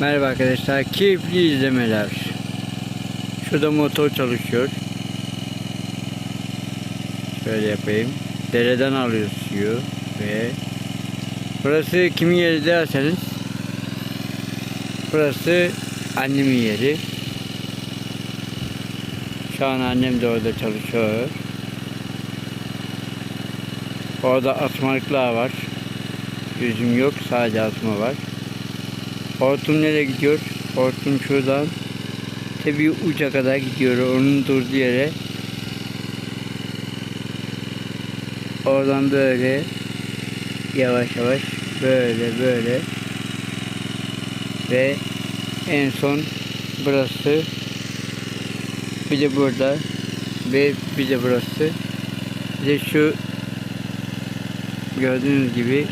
Merhaba arkadaşlar, keyifli izlemeler. Şurada motor çalışıyor. Şöyle yapayım. Dereden alıyoruz suyu ve burası kimin yeri derseniz burası annemin yeri. Şu an annem de orada çalışıyor. Orada asmalıklar var. Üzüm yok, sadece asma var. Hortum nereye gidiyor? Hortum şuradan tabi uca kadar gidiyor. Onun durduğu yere. Oradan böyle yavaş yavaş böyle böyle ve en son burası bir de burada ve bir de burası bir de şu gördüğünüz gibi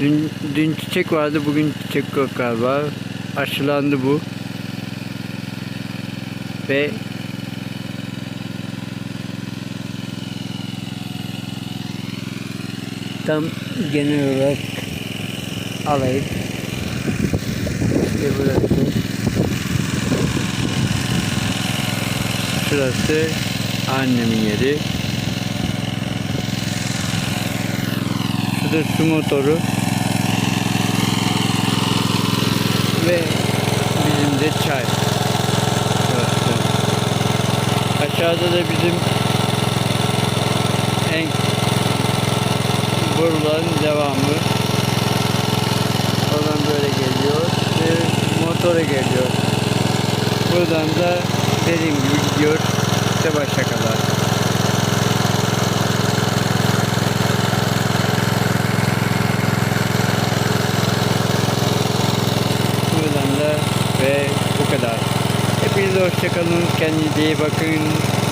Dün, dün çiçek vardı, bugün çiçek yok galiba. Aşılandı bu. Ve tam genel olarak alayım. İşte burası. Şurası annemin yeri. Şurada su motoru. Ve bizim de çay. Aşağıda da bizim en boruların devamı. Oradan böyle geliyor ve motora geliyor. Buradan da dediğim gibi gidiyor işte başa kadar. Buradan da ve bu kadar. Hepinize hoşçakalın, kendinize iyi bakın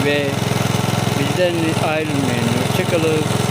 ve bizden ayrılmayın. Hoşçakalın.